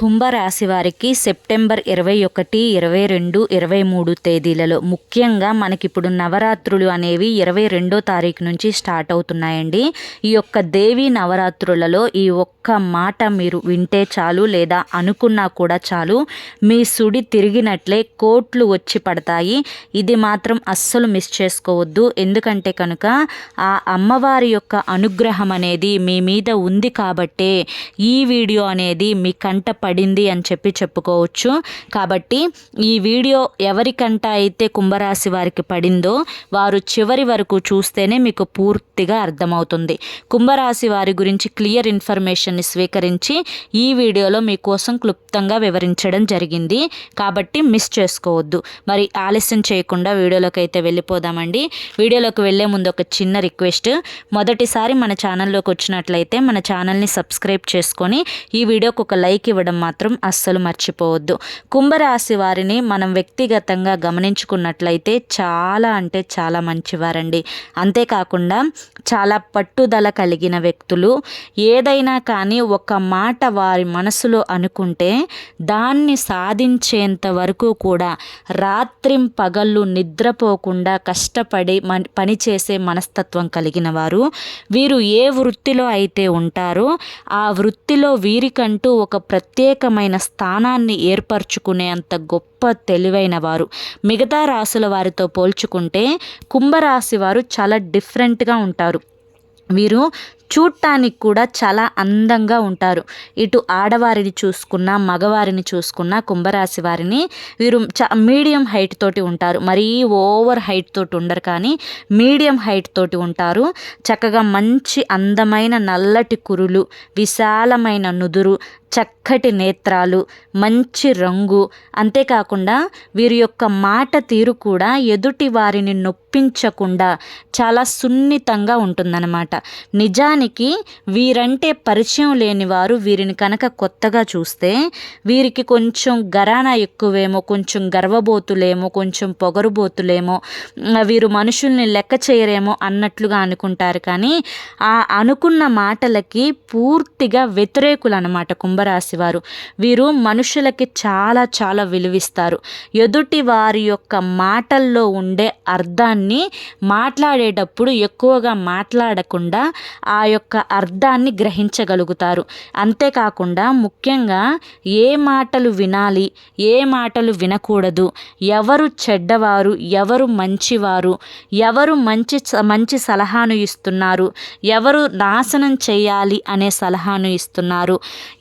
కుంభరాశి వారికి సెప్టెంబర్ ఇరవై ఒకటి ఇరవై రెండు ఇరవై మూడు తేదీలలో ముఖ్యంగా మనకిప్పుడు నవరాత్రులు అనేవి ఇరవై రెండో తారీఖు నుంచి స్టార్ట్ అవుతున్నాయండి. ఈ యొక్క దేవి నవరాత్రులలో ఈ ఒక్క మాట మీరు వింటే చాలు లేదా అనుకున్నా కూడా చాలు. మీ సుడి తిరిగినట్లే కోట్లు వచ్చి పడతాయి. ఇది మాత్రం అస్సలు మిస్ చేసుకోవద్దు. ఎందుకంటే కనుక ఆ అమ్మవారి యొక్క అనుగ్రహం అనేది మీ మీద ఉంది కాబట్టే ఈ వీడియో అనేది మీ కంట పడింది అని చెప్పి చెప్పుకోవచ్చు. కాబట్టి ఈ వీడియో ఎవరికంట అయితే కుంభరాశి వారికి పడిందో వారు చివరి వరకు చూస్తేనే మీకు పూర్తిగా అర్థమవుతుంది. కుంభరాశి వారి గురించి క్లియర్ ఇన్ఫర్మేషన్ని స్వీకరించి ఈ వీడియోలో మీకోసం క్లుప్తంగా వివరించడం జరిగింది. కాబట్టి మిస్ చేసుకోవద్దు. మరి ఆలస్యం చేయకుండా వీడియోలోకి అయితే వెళ్ళిపోదామండి. వీడియోలోకి వెళ్ళే ముందు ఒక చిన్న రిక్వెస్ట్. మొదటిసారి మన ఛానల్లోకి వచ్చినట్లయితే మన ఛానల్ని సబ్స్క్రైబ్ చేసుకొని ఈ వీడియోకి ఒక లైక్ ఇవ్వడం మాత్రం అస్సలు మర్చిపోవద్దు. కుంభరాశి వారిని మనం వ్యక్తిగతంగా గమనించుకున్నట్లయితే చాలా అంటే చాలా మంచివారండి. అంతేకాకుండా చాలా పట్టుదల కలిగిన వ్యక్తులు. ఏదైనా కానీ ఒక మాట వారి మనసులో అనుకుంటే దాన్ని సాధించేంత వరకు కూడా రాత్రిం పగళ్ళు నిద్రపోకుండా కష్టపడి పనిచేసే మనస్తత్వం కలిగిన వారు. వీరు ఏ వృత్తిలో అయితే ఉంటారో ఆ వృత్తిలో వీరికంటూ ఒక ప్రత్యేకమైన స్థానాన్ని ఏర్పరచుకునే అంత గొప్ప తెలివైన వారు. మిగతా రాశుల వారితో పోల్చుకుంటే కుంభరాశి వారు చాలా డిఫరెంట్గా ఉంటారు. వీరు చూడటానికి కూడా చాలా అందంగా ఉంటారు. ఇటు ఆడవారిని చూసుకున్న మగవారిని చూసుకున్న కుంభరాశి వారిని వీరు చ మీడియం హైట్ తోటి ఉంటారు. మరీ ఓవర్ హైట్ తోటి ఉండరు కానీ మీడియం హైట్ తోటి ఉంటారు. చక్కగా మంచి అందమైన నల్లటి కురులు విశాలమైన నుదురు చక్కటి నేత్రాలు మంచి రంగు. అంతేకాకుండా వీరి యొక్క మాట తీరు కూడా ఎదుటి వారిని నొప్పించకుండా చాలా సున్నితంగా ఉంటుందన్నమాట. నిజానికి వీరంటే పరిచయం లేని వారు వీరిని కనుక కొత్తగా చూస్తే వీరికి కొంచెం గరానా ఎక్కువేమో కొంచెం గర్వబోతులేమో కొంచెం పొగరుబోతులేమో వీరు మనుషుల్ని లెక్క చేయరేమో అన్నట్లుగా అనుకుంటారు. కానీ ఆ అనుకున్న మాటలకి పూర్తిగా వ్యతిరేకులు అనమాట కుంభరాశి వారు. వీరు మనుషులకి చాలా చాలా విలువిస్తారు. ఎదుటి వారి యొక్క మాటల్లో ఉండే అర్థాన్ని మాట్లాడేటప్పుడు ఎక్కువగా మాట్లాడకుండా ఆ యొక్క అర్థాన్ని గ్రహించగలుగుతారు. అంతేకాకుండా ముఖ్యంగా ఏ మాటలు వినాలి ఏ మాటలు వినకూడదు ఎవరు చెడ్డవారు ఎవరు మంచివారు ఎవరు మంచి మంచి సలహాను ఇస్తున్నారు ఎవరు నాశనం చేయాలి అనే సలహాను ఇస్తున్నారు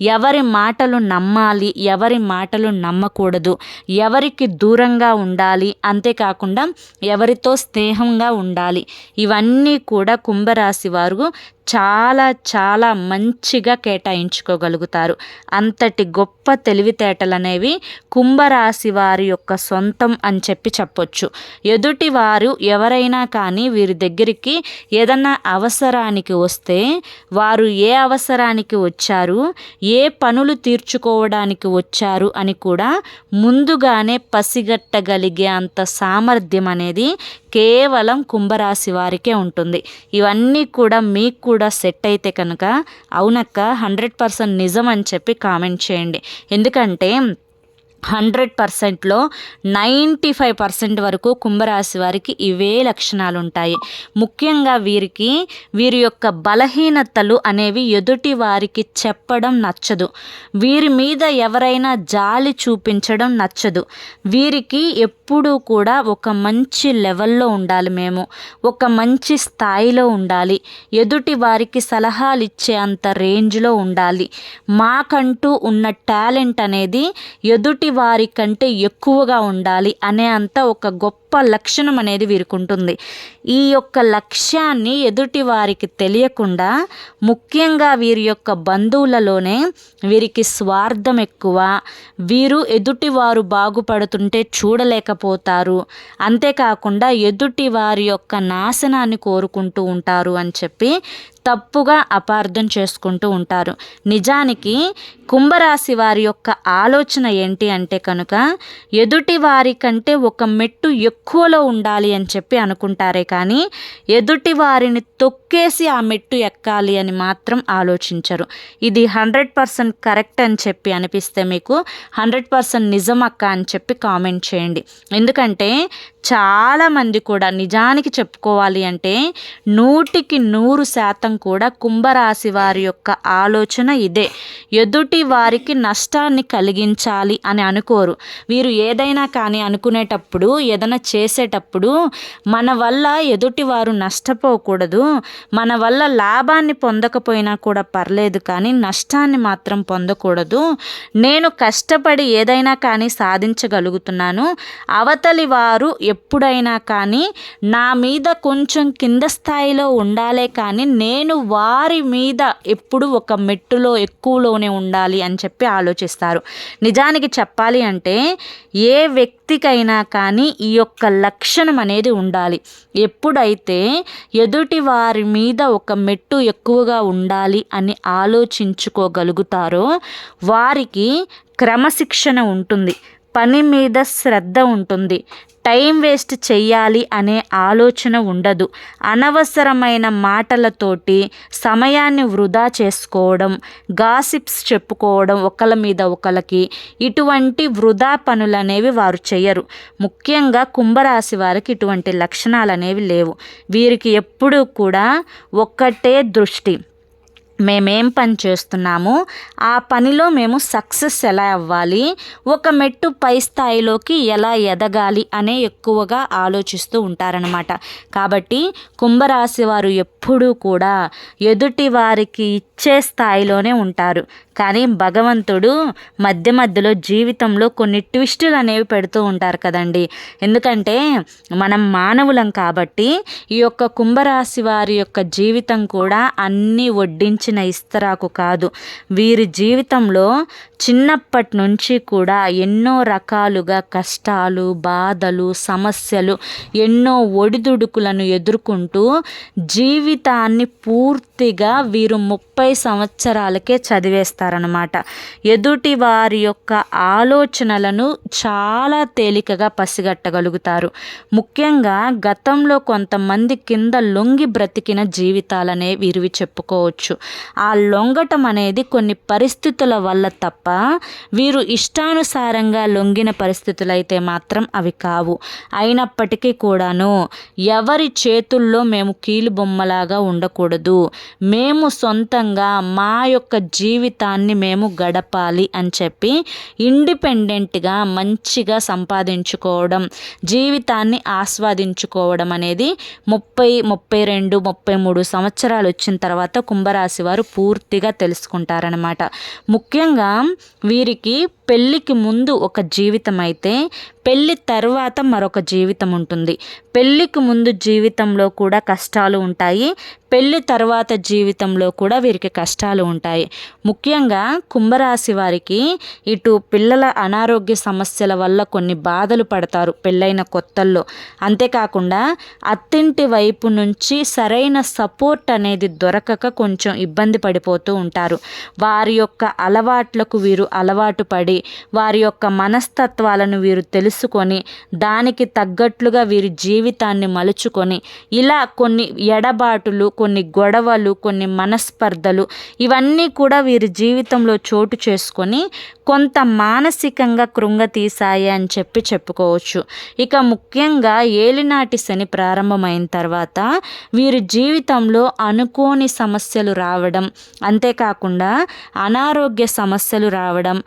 ఎవరి మాటలు నమ్మాలి ఎవరి మాటలు నమ్మకూడదు ఎవరికి దూరంగా ఉండాలి అంతేకాకుండా ఎవరితో స్నేహంగా ఉండాలి ఇవన్నీ కూడా కుంభరాశి వారు చాలా చాలా మంచిగా కేటాయించుకోగలుగుతారు. అంతటి గొప్ప తెలివితేటలు అనేవి కుంభరాశి వారి యొక్క సొంతం అని చెప్పి చెప్పొచ్చు. ఎదుటి వారు ఎవరైనా కానీ వీరి దగ్గరికి ఏదన్నా అవసరానికి వస్తే వారు ఏ అవసరానికి వచ్చారు ఏ పనులు తీర్చుకోవడానికి వచ్చారు అని కూడా ముందుగానే పసిగట్టగలిగే అంత సామర్థ్యం అనేది కేవలం కుంభరాశి వారికే ఉంటుంది. ఇవన్నీ కూడా మీకు కూడా కూడా సెట్ అయితే కనుక అవునక్క హండ్రెడ్ పర్సెంట్ నిజం అని చెప్పి కామెంట్ చేయండి. ఎందుకంటే హండ్రెడ్ పర్సెంట్లో నైంటీ ఫైవ్ పర్సెంట్ వరకు కుంభరాశి వారికి ఇవే లక్షణాలు ఉంటాయి ముఖ్యంగా వీరికి వీరి యొక్క బలహీనతలు అనేవి ఎదుటి వారికి చెప్పడం నచ్చదు. వీరి మీద ఎవరైనా జాలి చూపించడం నచ్చదు. వీరికి ఎప్పుడూ కూడా ఒక మంచి లెవెల్లో ఉండాలి మేము. ఒక మంచి స్థాయిలో ఉండాలి. ఎదుటి వారికి సలహాలు ఇచ్చే అంత రేంజ్లో ఉండాలి. మాకంటూ ఉన్న టాలెంట్ అనేది ఎదుటి వారి కంటే ఎక్కువగా ఉండాలి అనే అంత ఒక గొప్ప లక్షణం అనేది వీరికుంటుంది. ఈ యొక్క లక్ష్యాన్ని ఎదుటి వారికి తెలియకుండా ముఖ్యంగా వీరి యొక్క బంధువులలోనే వీరికి స్వార్థం ఎక్కువ. వీరు ఎదుటి వారు బాగుపడుతుంటే చూడలేకపోతారు. అంతేకాకుండా ఎదుటి వారి యొక్క నాశనాన్ని కోరుకుంటూ ఉంటారు అని చెప్పి తప్పుగా అపార్థం చేసుకుంటూ ఉంటారు. నిజానికి కుంభరాశి వారి యొక్క ఆలోచన ఏంటి అంటే కనుక ఎదుటి వారి కంటే ఒక మెట్టు ఎక్కువలో ఉండాలి అని చెప్పి అనుకుంటారే కానీ ఎదుటి వారిని తొక్కేసి ఆ మెట్టు ఎక్కాలి అని మాత్రం ఆలోచించరు. ఇది హండ్రెడ్ పర్సెంట్ కరెక్ట్ అని చెప్పి అనిపిస్తే మీకు హండ్రెడ్ పర్సెంట్ నిజం అక్క అని చెప్పి కామెంట్ చేయండి. ఎందుకంటే చాలామంది కూడా నిజానికి చెప్పుకోవాలి అంటే నూటికి నూరు శాతం కూడా కుంభరాశి వారి యొక్క ఆలోచన ఇదే. ఎదుటి వారికి నష్టాన్ని కలిగించాలి అని అనుకోరు. వీరు ఏదైనా కానీ అనుకునేటప్పుడు ఏదైనా చేసేటప్పుడు మన వల్ల ఎదుటి వారు నష్టపోకూడదు. మన వల్ల లాభాన్ని పొందకపోయినా కూడా పర్లేదు కానీ నష్టాన్ని మాత్రం పొందకూడదు. నేను కష్టపడి ఏదైనా కానీ సాధించగలుగుతున్నాను. అవతలి వారు ఎప్పుడైనా కానీ నా మీద కొంచెం కింద స్థాయిలో ఉండాలే కానీ నేను వారి మీద ఎప్పుడు ఒక మెట్టులో ఎక్కువలోనే ఉండాలి అని చెప్పి ఆలోచిస్తారు. నిజానికి చెప్పాలి అంటే ఏ వ్యక్తికైనా కానీ ఈ యొక్క లక్షణం అనేది ఉండాలి. ఎప్పుడైతే ఎదుటి వారి మీద ఒక మెట్టు ఎక్కువగా ఉండాలి అని ఆలోచించుకోగలుగుతారో వారికి క్రమశిక్షణ ఉంటుంది. పని మీద శ్రద్ధ ఉంటుంది. టైం వేస్ట్ చేయాలి అనే ఆలోచన ఉండదు. అనవసరమైన మాటలతోటి సమయాన్ని వృధా చేసుకోవడం గాసిప్స్ చెప్పుకోవడం ఒకళ్ళ మీద ఒకళ్ళకి ఇటువంటి వృధా పనులు అనేవి వారు చేయరు ముఖ్యంగా కుంభరాశి వారికి ఇటువంటి లక్షణాలు అనేవి లేవు. వీరికి ఎప్పుడూ కూడా ఒక్కటే దృష్టి. మేమేం పని చేస్తున్నాము ఆ పనిలో మేము సక్సెస్ ఎలా అవ్వాలి? ఒక మెట్టు పై స్థాయిలోకి ఎలా ఎదగాలి అనే ఎక్కువగా ఆలోచిస్తూ ఉంటారనమాట కాబట్టి కుంభరాశి వారు ఎప్పుడూ కూడా ఎదుటి వారికి ఇచ్చే స్థాయిలోనే ఉంటారు. కానీ భగవంతుడు మధ్య మధ్యలో జీవితంలో కొన్ని ట్విస్టులు అనేవి పెడుతూ ఉంటారు కదండి. ఎందుకంటే మనం మానవులం కాబట్టి ఈ యొక్క కుంభరాశి వారి యొక్క జీవితం కూడా అన్నీ వడ్డించిన ఇస్తరాకు కాదు. వీరి జీవితంలో చిన్నప్పటి నుంచి కూడా ఎన్నో రకాలుగా కష్టాలు బాధలు సమస్యలు ఎన్నో ఒడిదుడుకులను ఎదుర్కొంటూ జీవితాన్ని పూర్తిగా వీరు ముప్పై సంవత్సరాలకే చదివేస్తారనమాట ఎదుటి వారి యొక్క ఆలోచనలను చాలా తేలికగా పసిగట్టగలుగుతారు. ముఖ్యంగా గతంలో కొంతమంది కింద లొంగి బ్రతికిన జీవితాలనే వీరివి చెప్పుకోవచ్చు. ఆ లొంగటం అనేది కొన్ని పరిస్థితుల వల్ల తప్ప వీరు ఇష్టానుసారంగా లొంగిన పరిస్థితులైతే మాత్రం అవి కావు. అయినప్పటికీ కూడాను ఎవరి చేతుల్లో మేము కీలు బొమ్మలాగా ఉండకూడదు. మేము సొంతంగా మా యొక్క జీవితాన్ని మేము గడపాలి అని చెప్పి ఇండిపెండెంట్గా మంచిగా సంపాదించుకోవడం జీవితాన్ని ఆస్వాదించుకోవడం అనేది ముప్పై ముప్పై రెండు ముప్పై మూడు సంవత్సరాలు వచ్చిన తర్వాత కుంభరాశి వారు పూర్తిగా తెలుసుకుంటారనమాట ముఖ్యంగా వీరికి పెళ్ళికి ముందు ఒక జీవితం అయితే పెళ్ళి తర్వాత మరొక జీవితం ఉంటుంది. పెళ్ళికి ముందు జీవితంలో కూడా కష్టాలు ఉంటాయి. పెళ్ళి తర్వాత జీవితంలో కూడా వీరికి కష్టాలు ఉంటాయి. ముఖ్యంగా కుంభరాశి వారికి ఇటు పిల్లల అనారోగ్య సమస్యల వల్ల కొన్ని బాధలు పడతారు పెళ్ళైన కొత్తల్లో. అంతేకాకుండా అత్తింటి వైపు నుంచి సరైన సపోర్ట్ అనేది దొరకక కొంచెం ఇబ్బంది పడిపోతూ ఉంటారు. వారి యొక్క అలవాట్లకు వీరు అలవాటు పడి వారి యొక్క మనస్తత్వాలను వీరు తెలుసుకొని దానికి తగ్గట్లుగా వీరి జీవితాన్ని మలుచుకొని ఇలా కొన్ని ఎడబాటులు కొన్ని గొడవలు కొన్ని మనస్పర్ధలు ఇవన్నీ కూడా వీరి జీవితంలో చోటు చేసుకొని కొంత మానసికంగా కృంగతీశాయి అని చెప్పి చెప్పుకోవచ్చు. ఇక ముఖ్యంగా ఏలినాటి శని ప్రారంభమైన తర్వాత వీరి జీవితంలో అనుకోని సమస్యలు రావడం అంతేకాకుండా అనారోగ్య సమస్యలు రావడం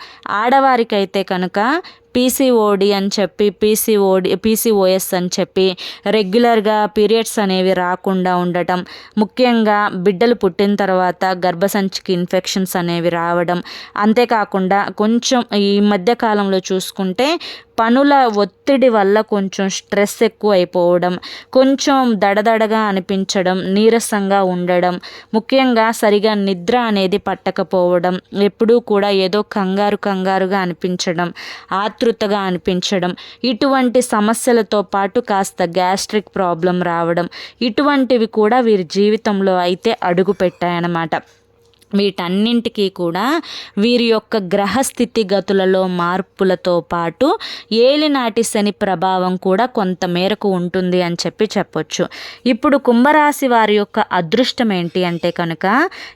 ఆడవారికైతే కనుక పీసీఓడి అని చెప్పి పీసీఓడి పీసీఓఎస్ అని చెప్పి రెగ్యులర్గా పీరియడ్స్ అనేవి రాకుండా ఉండటం ముఖ్యంగా బిడ్డలు పుట్టిన తర్వాత గర్భసంచికి ఇన్ఫెక్షన్స్ అనేవి రావడం. అంతేకాకుండా కొంచెం ఈ మధ్య కాలంలో చూసుకుంటే పనుల ఒత్తిడి వల్ల కొంచెం స్ట్రెస్ ఎక్కువ అయిపోవడం కొంచెం దడదడగా అనిపించడం నీరసంగా ఉండడం ముఖ్యంగా సరిగా నిద్ర అనేది పట్టకపోవడం ఎప్పుడూ కూడా ఏదో కంగారు కంగారుగా అనిపించడం ఆత్ ఆతృతగా అనిపించడం ఇటువంటి సమస్యలతో పాటు కాస్త గ్యాస్ట్రిక్ ప్రాబ్లం రావడం ఇటువంటివి కూడా వీరి జీవితంలో అయితే అడుగు పెట్టాయన్నమాట వీటన్నింటికీ కూడా వీరి యొక్క గ్రహస్థితి గతులలో మార్పులతో పాటు ఏలినాటి శని ప్రభావం కూడా కొంత మేరకు ఉంటుంది అని చెప్పి చెప్పొచ్చు. ఇప్పుడు కుంభరాశి వారి యొక్క అదృష్టం ఏంటి అంటే కనుక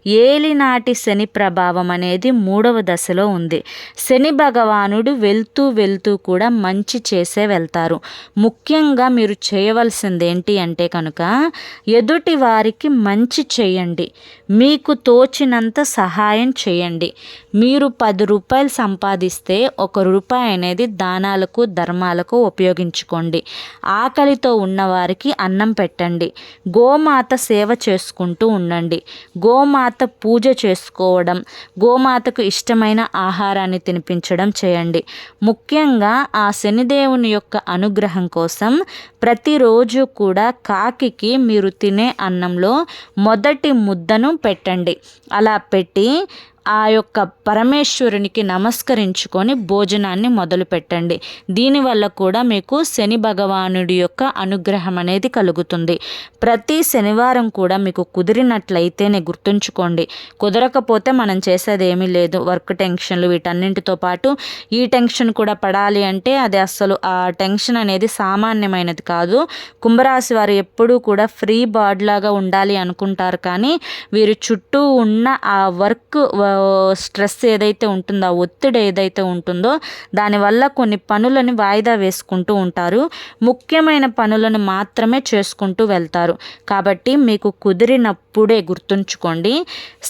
ఏలినాటి శని ప్రభావం అనేది మూడవ దశలో ఉంది. శని భగవానుడు వెళ్తూ వెళ్తూ కూడా మంచి చేసే వెళ్తారు. ముఖ్యంగా మీరు చేయవలసింది ఏంటి అంటే కనుక ఎదుటి వారికి మంచి చేయండి. మీకు తోచినంత సహాయం చేయండి. మీరు పది రూపాయలు సంపాదిస్తే ఒక రూపాయి అనేది దానాలకు ధర్మాలకు ఉపయోగించుకోండి. ఆకలితో ఉన్నవారికి అన్నం పెట్టండి. గోమాత సేవ చేసుకుంటూ ఉండండి. గోమాత పూజ చేసుకోవడం గోమాతకు ఇష్టమైన ఆహారాన్ని తినిపించడం చేయండి. ముఖ్యంగా ఆ శనిదేవుని యొక్క అనుగ్రహం కోసం ప్రతిరోజు కూడా కాకికి మీరు తినే అన్నంలో మొదటి ముద్దను పెట్టండి. అలా పెట్టి ఆ యొక్క పరమేశ్వరునికి నమస్కరించుకొని భోజనాన్ని మొదలు పెట్టండి దీనివల్ల కూడా మీకు శని భగవానుడి యొక్క అనుగ్రహం అనేది కలుగుతుంది. ప్రతి శనివారం కూడా మీకు కుదిరినట్లయితేనే గుర్తుంచుకోండి. కుదరకపోతే మనం చేసేది ఏమీ లేదు. వర్క్ టెన్షన్లు వీటన్నింటితో పాటు ఈ టెన్షన్ కూడా పడాలి అంటే అది అస్సలు ఆ టెన్షన్ అనేది సామాన్యమైనది కాదు. కుంభరాశి వారు ఎప్పుడూ కూడా ఫ్రీ బాడ్ లాగా ఉండాలి అనుకుంటారు కానీ వీరు చుట్టూ ఉన్న ఆ వర్క్ స్ట్రెస్ ఏదైతే ఉంటుందో ఆ ఒత్తిడి ఏదైతే ఉంటుందో దానివల్ల కొన్ని పనులను వాయిదా వేసుకుంటూ ఉంటారు. ముఖ్యమైన పనులను మాత్రమే చేసుకుంటూ వెళ్తారు. కాబట్టి మీకు కుదిరినప్పుడు ఇప్పుడే గుర్తుంచుకోండి.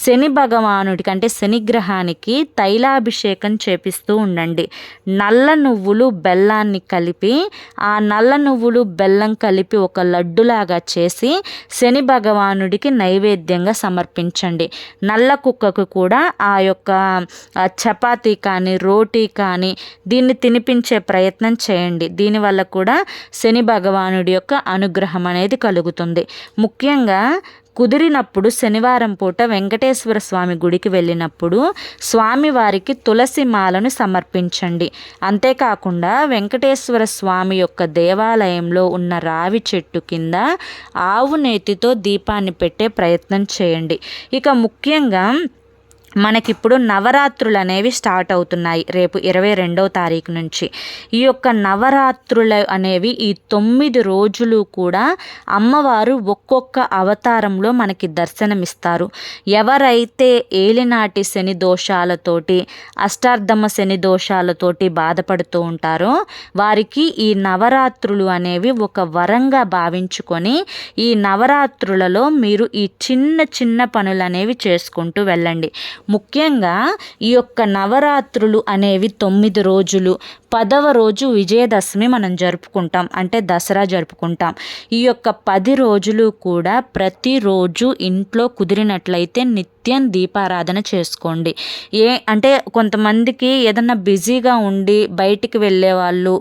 శని భగవానుడికి అంటే శనిగ్రహానికి తైలాభిషేకం చేపిస్తూ ఉండండి. నల్ల నువ్వులు బెల్లాన్ని కలిపి ఆ నల్ల నువ్వులు బెల్లం కలిపి ఒక లడ్డులాగా చేసి శని భగవానుడికి నైవేద్యంగా సమర్పించండి. నల్ల కుక్కకు కూడా ఆ యొక్క చపాతీ కానీ రోటీ కానీ దీన్ని తినిపించే ప్రయత్నం చేయండి. దీనివల్ల కూడా శని భగవానుడి యొక్క అనుగ్రహం అనేది కలుగుతుంది. ముఖ్యంగా కుదిరినప్పుడు శనివారం పూట వెంకటేశ్వర స్వామి గుడికి వెళ్ళినప్పుడు స్వామివారికి తులసి మాలను సమర్పించండి. అంతేకాకుండా వెంకటేశ్వర స్వామి యొక్క దేవాలయంలో ఉన్న రావి చెట్టు కింద ఆవు నేతితో దీపాన్ని పెట్టే ప్రయత్నం చేయండి. ఇక ముఖ్యంగా మనకిప్పుడు నవరాత్రులు అనేవి స్టార్ట్ అవుతున్నాయి రేపు ఇరవై రెండవ తారీఖు నుంచి. ఈ యొక్క నవరాత్రులు అనేవి ఈ తొమ్మిది రోజులు కూడా అమ్మవారు ఒక్కొక్క అవతారంలో మనకి దర్శనమిస్తారు. ఎవరైతే ఏలినాటి శని దోషాలతోటి అష్టార్ధమ శని దోషాలతోటి బాధపడుతూ ఉంటారో వారికి ఈ నవరాత్రులు అనేవి ఒక వరంగా భావించుకొని ఈ నవరాత్రులలో మీరు ఈ చిన్న చిన్న పనులు అనేవి చేసుకుంటూ వెళ్ళండి. ముఖ్యంగా ఈ యొక్క నవరాత్రులు అనేవి తొమ్మిది రోజులు. పదవ రోజు విజయదశమి మనం జరుపుకుంటాం అంటే దసరా జరుపుకుంటాం. ఈ యొక్క పది రోజులు కూడా ప్రతిరోజు ఇంట్లో కుదిరినట్లయితే నిత్యం దీపారాధన చేసుకోండి. ఏ అంటే కొంతమందికి ఏదన్నా బిజీగా ఉండి బయటికి వెళ్ళే వాళ్ళు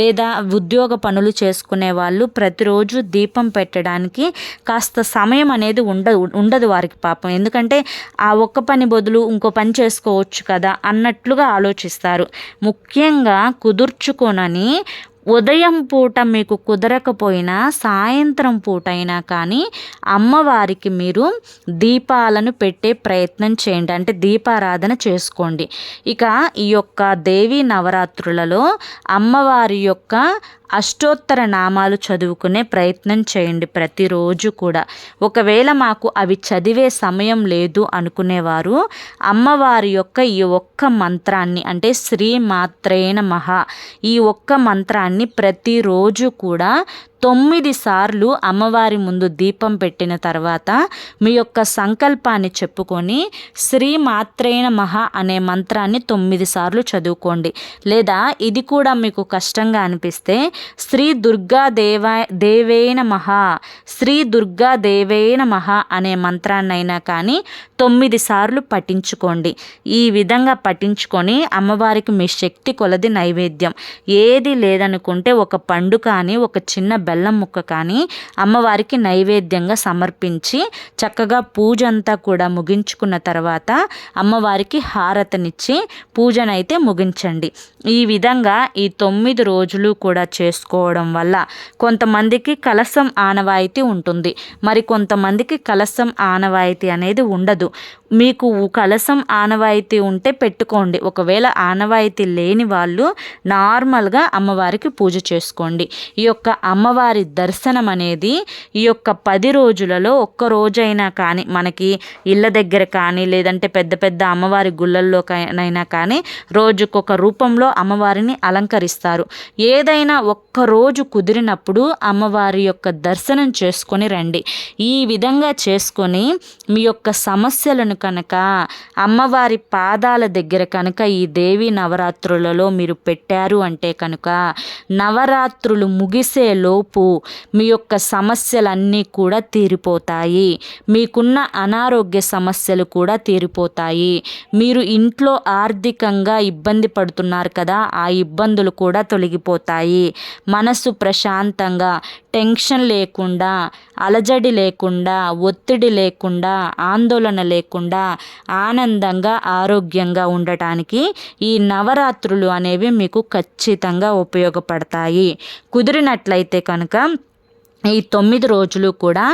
లేదా ఉద్యోగ పనులు చేసుకునే వాళ్ళు ప్రతిరోజు దీపం పెట్టడానికి కాస్త సమయం అనేది ఉండదు ఉండదు వారికి పాపం. ఎందుకంటే ఆ ఒక్క పని బదులు ఇంకో పని చేసుకోవచ్చు కదా అన్నట్లుగా ఆలోచిస్తారు. ముఖ్యంగా కుదుర్చుకొనని ఉదయం పూట మీకు కుదరకపోయినా సాయంత్రం పూట అయినా కానీ అమ్మవారికి మీరు దీపాలను పెట్టే ప్రయత్నం చేయండి. అంటే దీపారాధన చేసుకోండి. ఇక ఈ యొక్క దేవీ నవరాత్రులలో అమ్మవారి యొక్క అష్టోత్తర నామాలు చదువుకునే ప్రయత్నం చేయండి ప్రతిరోజు కూడా. ఒకవేళ మాకు అవి చదివే సమయం లేదు అనుకునేవారు అమ్మవారి యొక్క ఈ ఒక్క మంత్రాన్ని అంటే శ్రీ మాత్రేన మహా ఈ ఒక్క మంత్రాన్ని ప్రతిరోజు కూడా తొమ్మిది సార్లు అమ్మవారి ముందు దీపం పెట్టిన తర్వాత మీ యొక్క సంకల్పాన్ని చెప్పుకొని శ్రీ మాత్రేణ మహా అనే మంత్రాన్ని తొమ్మిది సార్లు చదువుకోండి. లేదా ఇది కూడా మీకు కష్టంగా అనిపిస్తే శ్రీ దుర్గా దేవా దేవేన మహా శ్రీ దుర్గా దేవేన మహా అనే మంత్రాన్నైనా కానీ తొమ్మిది సార్లు పఠించుకోండి. ఈ విధంగా పఠించుకొని అమ్మవారికి మీ శక్తి కొలది నైవేద్యం. ఏది లేదనుకుంటే ఒక పండు కానీ ఒక చిన్న బెల్లం ముక్క కానీ అమ్మవారికి నైవేద్యంగా సమర్పించి చక్కగా పూజ అంతా కూడా ముగించుకున్న తర్వాత అమ్మవారికి హారతనిచ్చి పూజనైతే ముగించండి. ఈ విధంగా ఈ తొమ్మిది రోజులు కూడా చేసుకోవడం వల్ల కొంతమందికి కలసం ఆనవాయితీ ఉంటుంది. మరి కొంతమందికి కలసం ఆనవాయితీ అనేది ఉండదు. మీకు కలసం ఆనవాయితీ ఉంటే పెట్టుకోండి. ఒకవేళ ఆనవాయితీ లేని వాళ్ళు నార్మల్గా అమ్మవారికి పూజ చేసుకోండి. ఈ యొక్క అమ్మవారి అమ్మవారి దర్శనం అనేది ఈ యొక్క పది రోజులలో ఒక్క రోజైనా కానీ మనకి ఇళ్ళ దగ్గర కానీ లేదంటే పెద్ద పెద్ద అమ్మవారి గుళ్ళల్లోకైనా కానీ రోజుకొక రూపంలో అమ్మవారిని అలంకరిస్తారు. ఏదైనా ఒక్క రోజు కుదిరినప్పుడు అమ్మవారి యొక్క దర్శనం చేసుకొని రండి. ఈ విధంగా చేసుకొని మీ యొక్క సమస్యలను కనుక అమ్మవారి పాదాల దగ్గర కనుక ఈ దేవి నవరాత్రులలో మీరు పెట్టారు అంటే కనుక నవరాత్రులు ముగిసే లోపు మీ యొక్క సమస్యలన్నీ కూడా తీరిపోతాయి. మీకున్న అనారోగ్య సమస్యలు కూడా తీరిపోతాయి. మీరు ఇంట్లో ఆర్థికంగా ఇబ్బంది పడుతున్నారు కదా ఆ ఇబ్బందులు కూడా తొలగిపోతాయి. మనసు ప్రశాంతంగా టెన్షన్ లేకుండా అలజడి లేకుండా ఒత్తిడి లేకుండా ఆందోళన లేకుండా ఆనందంగా ఆరోగ్యంగా ఉండటానికి ఈ నవరాత్రులు అనేవి మీకు ఖచ్చితంగా ఉపయోగపడతాయి. కుదిరినట్లయితే కనుక ఈ తొమ్మిది రోజులు కూడా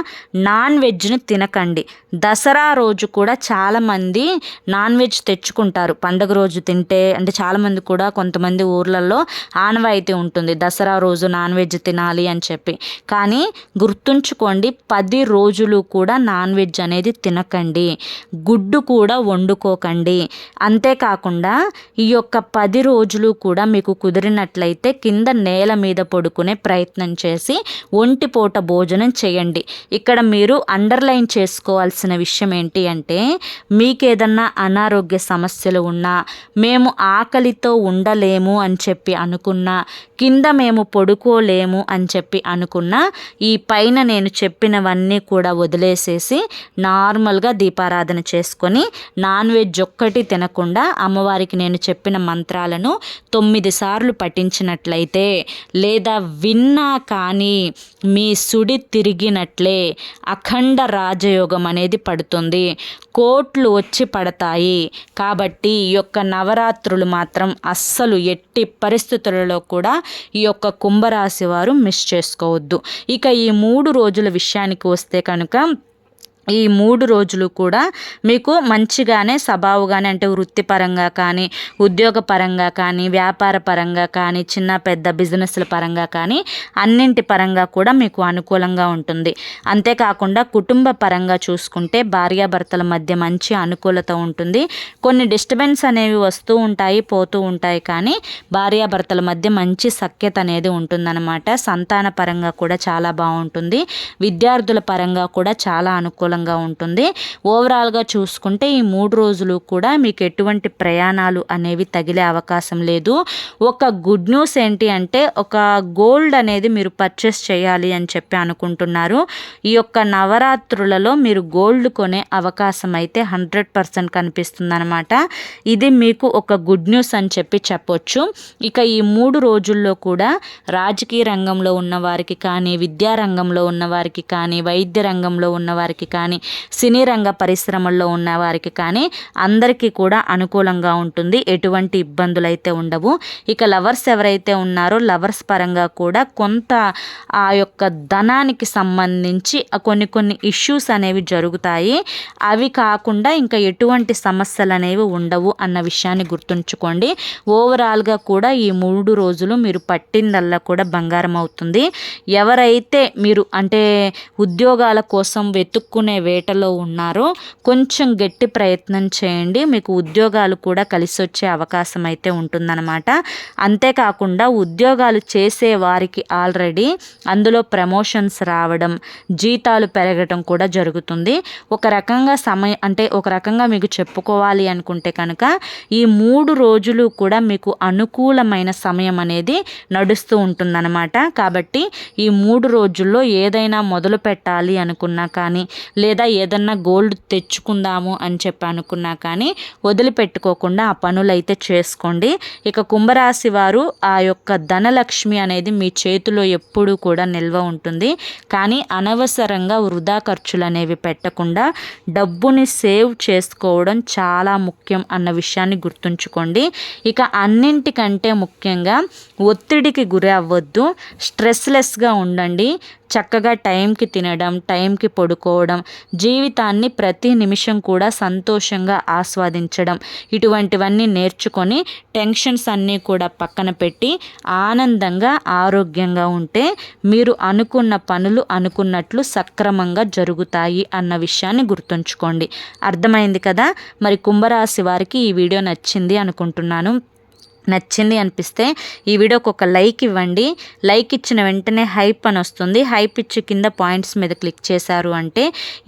నాన్ వెజ్ని తినకండి. దసరా రోజు కూడా చాలామంది నాన్ వెజ్ తెచ్చుకుంటారు. పండుగ రోజు తింటే అంటే చాలామంది కూడా కొంతమంది ఊర్లలో ఆనవాయితీ ఉంటుంది. దసరా రోజు నాన్ వెజ్ తినాలి అని చెప్పి. కానీ గుర్తుంచుకోండి పది రోజులు కూడా నాన్ వెజ్ అనేది తినకండి. గుడ్డు కూడా వండుకోకండి. అంతేకాకుండా ఈ యొక్క పది రోజులు కూడా మీకు కుదిరినట్లయితే కింద నేల మీద పడుకునే ప్రయత్నం చేసి ఒంటిపూట భోజనం చేయండి. ఇక్కడ మీరు అండర్లైన్ చేసుకోవాల్సిన విషయం ఏంటి అంటే మీకేదన్నా అనారోగ్య సమస్యలు ఉన్నా మేము ఆకలితో ఉండలేము అని చెప్పి అనుకున్నా కింద మేము పడుకోలేము అని చెప్పి అనుకున్నా ఈ పైన నేను చెప్పినవన్నీ కూడా వదిలేసేసి నార్మల్గా దీపారాధన చేసుకొని నాన్ వెజ్ ఒక్కటి తినకుండా అమ్మవారికి నేను చెప్పిన మంత్రాలను తొమ్మిది సార్లు పఠించినట్లయితే లేదా విన్నా కానీ మీ సుడి తిరిగినట్లే అఖండ రాజయోగం అనేది పడుతుంది. కోట్లు వచ్చి పడతాయి. కాబట్టి ఈ యొక్క నవరాత్రులు మాత్రం అస్సలు ఎట్టి పరిస్థితులలో కూడా ఈ యొక్క కుంభరాశి వారు మిస్ చేసుకోవద్దు. ఇక ఈ మూడు రోజుల విషయానికి వస్తే కనుక ఈ మూడు రోజులు కూడా మీకు మంచిగానే సభావుగానే అంటే వృత్తిపరంగా కానీ ఉద్యోగ పరంగా కానీ వ్యాపార పరంగా కానీ చిన్న పెద్ద బిజినెస్ల పరంగా కానీ అన్నింటి పరంగా కూడా మీకు అనుకూలంగా ఉంటుంది. అంతేకాకుండా కుటుంబ పరంగా చూసుకుంటే భార్యాభర్తల మధ్య మంచి అనుకూలత ఉంటుంది. కొన్ని డిస్టర్బెన్స్ అనేవి వస్తూ ఉంటాయి పోతూ ఉంటాయి కానీ భార్యాభర్తల మధ్య మంచి సఖ్యత అనేది ఉంటుందన్నమాట. సంతాన పరంగా కూడా చాలా బాగుంటుంది. విద్యార్థుల పరంగా కూడా చాలా అనుకూలంగా ఉంటుంది. ఓవరాల్గా చూసుకుంటే ఈ మూడు రోజులు కూడా మీకు ఎటువంటి ప్రయాణాలు అనేవి తగిలే అవకాశం లేదు. ఒక గుడ్ న్యూస్ ఏంటి అంటే ఒక గోల్డ్ అనేది మీరు పర్చేస్ చేయాలి అని చెప్పి అనుకుంటున్నారు. ఈ యొక్క నవరాత్రులలో మీరు గోల్డ్ కొనే అవకాశం అయితే హండ్రెడ్ పర్సెంట్ కనిపిస్తుంది అనమాట ఇది మీకు ఒక గుడ్ న్యూస్ అని చెప్పి చెప్పొచ్చు. ఇక ఈ మూడు రోజుల్లో కూడా రాజకీయ రంగంలో ఉన్న వారికి కానీ విద్యా రంగంలో ఉన్న వారికి కానీ వైద్య రంగంలో ఉన్న వారికి కానీ కానీ సినీ రంగ పరిశ్రమల్లో ఉన్న వారికి కానీ అందరికీ కూడా అనుకూలంగా ఉంటుంది. ఎటువంటి ఇబ్బందులు అయితే ఉండవు. ఇక లవర్స్ ఎవరైతే ఉన్నారో లవర్స్ పరంగా కూడా కొంత ఆ యొక్క ధనానికి సంబంధించి కొన్ని కొన్ని ఇష్యూస్ అనేవి జరుగుతాయి. అవి కాకుండా ఇంకా ఎటువంటి సమస్యలు అనేవి ఉండవు అన్న విషయాన్ని గుర్తుంచుకోండి. ఓవరాల్గా కూడా ఈ మూడు రోజులు మీరు పట్టిందల్లా కూడా బంగారం అవుతుంది. ఎవరైతే మీరు అంటే ఉద్యోగాల కోసం వెతుక్కునే వేటలో ఉన్నారో కొంచెం గట్టి ప్రయత్నం చేయండి. మీకు ఉద్యోగాలు కూడా కలిసి వచ్చే అవకాశం అయితే ఉంటుందన్నమాట. అంతేకాకుండా ఉద్యోగాలు చేసే వారికి ఆల్రెడీ అందులో ప్రమోషన్స్ రావడం జీతాలు పెరగటం కూడా జరుగుతుంది. ఒక రకంగా సమయం అంటే ఒక రకంగా మీకు చెప్పుకోవాలి అనుకుంటే కనుక ఈ మూడు రోజులు కూడా మీకు అనుకూలమైన సమయం అనేది నడుస్తూ ఉంటుందన్నమాట. కాబట్టి ఈ మూడు రోజుల్లో ఏదైనా మొదలు పెట్టాలి అనుకున్నా కానీ లేదా ఏదన్నా గోల్డ్ తెచ్చుకుందాము అని చెప్పి అనుకున్నా కానీ వదిలిపెట్టుకోకుండా ఆ పనులైతే చేసుకోండి. ఇక కుంభరాశి వారు ఆ యొక్క ధనలక్ష్మి అనేది మీ చేతిలో ఎప్పుడూ కూడా నిల్వ ఉంటుంది. కానీ అనవసరంగా వృధా ఖర్చులు అనేవి పెట్టకుండా డబ్బుని సేవ్ చేసుకోవడం చాలా ముఖ్యం అన్న విషయాన్ని గుర్తుంచుకోండి. ఇక అన్నింటికంటే ముఖ్యంగా ఒత్తిడికి గురి అవ్వద్దు. స్ట్రెస్లెస్గా ఉండండి. చక్కగా టైంకి తినడం టైంకి పడుకోవడం జీవితాన్ని ప్రతి నిమిషం కూడా సంతోషంగా ఆస్వాదించడం. ఇటువంటివన్నీ నేర్చుకొని టెన్షన్స్ అన్నీ కూడా పక్కన పెట్టి ఆనందంగా ఆరోగ్యంగా ఉంటే మీరు అనుకున్న పనులు అనుకున్నట్లు సక్రమంగా జరుగుతాయి అన్న విషయాన్ని గుర్తుంచుకోండి. అర్థమైంది కదా? మరి కుంభరాశి వారికి ఈ వీడియో నచ్చింది అనుకుంటున్నాను. నచ్చింది అనిపిస్తే ఈ వీడియోకి ఒక లైక్ ఇవ్వండి. లైక్ ఇచ్చిన వెంటనే హైప్ అని వస్తుంది. హైప్ ఇచ్చి కింద పాయింట్స్ మీద క్లిక్ చేశారు అంటే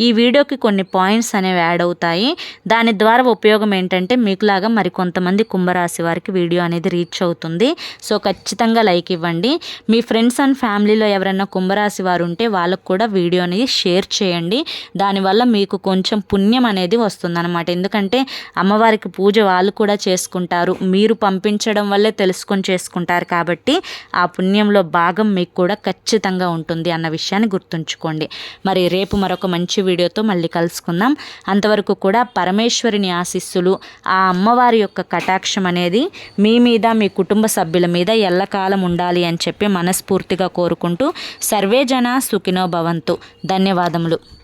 ఈ వీడియోకి కొన్ని పాయింట్స్ అనేవి యాడ్ అవుతాయి. దాని ద్వారా ఉపయోగం ఏంటంటే మీకులాగా మరి కొంతమంది కుంభరాశి వారికి వీడియో అనేది రీచ్ అవుతుంది. సో ఖచ్చితంగా లైక్ ఇవ్వండి. మీ ఫ్రెండ్స్ అండ్ ఫ్యామిలీలో ఎవరైనా కుంభరాశి వారు ఉంటే వాళ్ళకు కూడా వీడియో అనేది షేర్ చేయండి. దానివల్ల మీకు కొంచెం పుణ్యం అనేది వస్తుందన్నమాట. ఎందుకంటే అమ్మవారికి పూజ వాళ్ళు కూడా చేసుకుంటారు. మీరు పంపించ గమనించడం వల్లే తెలుసుకొని చేసుకుంటారు కాబట్టి ఆ పుణ్యంలో భాగం మీకు కూడా ఖచ్చితంగా ఉంటుంది అన్న విషయాన్ని గుర్తుంచుకోండి. మరి రేపు మరొక మంచి వీడియోతో మళ్ళీ కలుసుకుందాం. అంతవరకు కూడా పరమేశ్వరిని ఆశిస్సులు ఆ అమ్మవారి యొక్క కటాక్షం అనేది మీ మీద మీ కుటుంబ సభ్యుల మీద ఎల్లకాలం ఉండాలి అని చెప్పి మనస్ఫూర్తిగా కోరుకుంటూ సర్వే జన సుఖినో భవంతు. ధన్యవాదములు.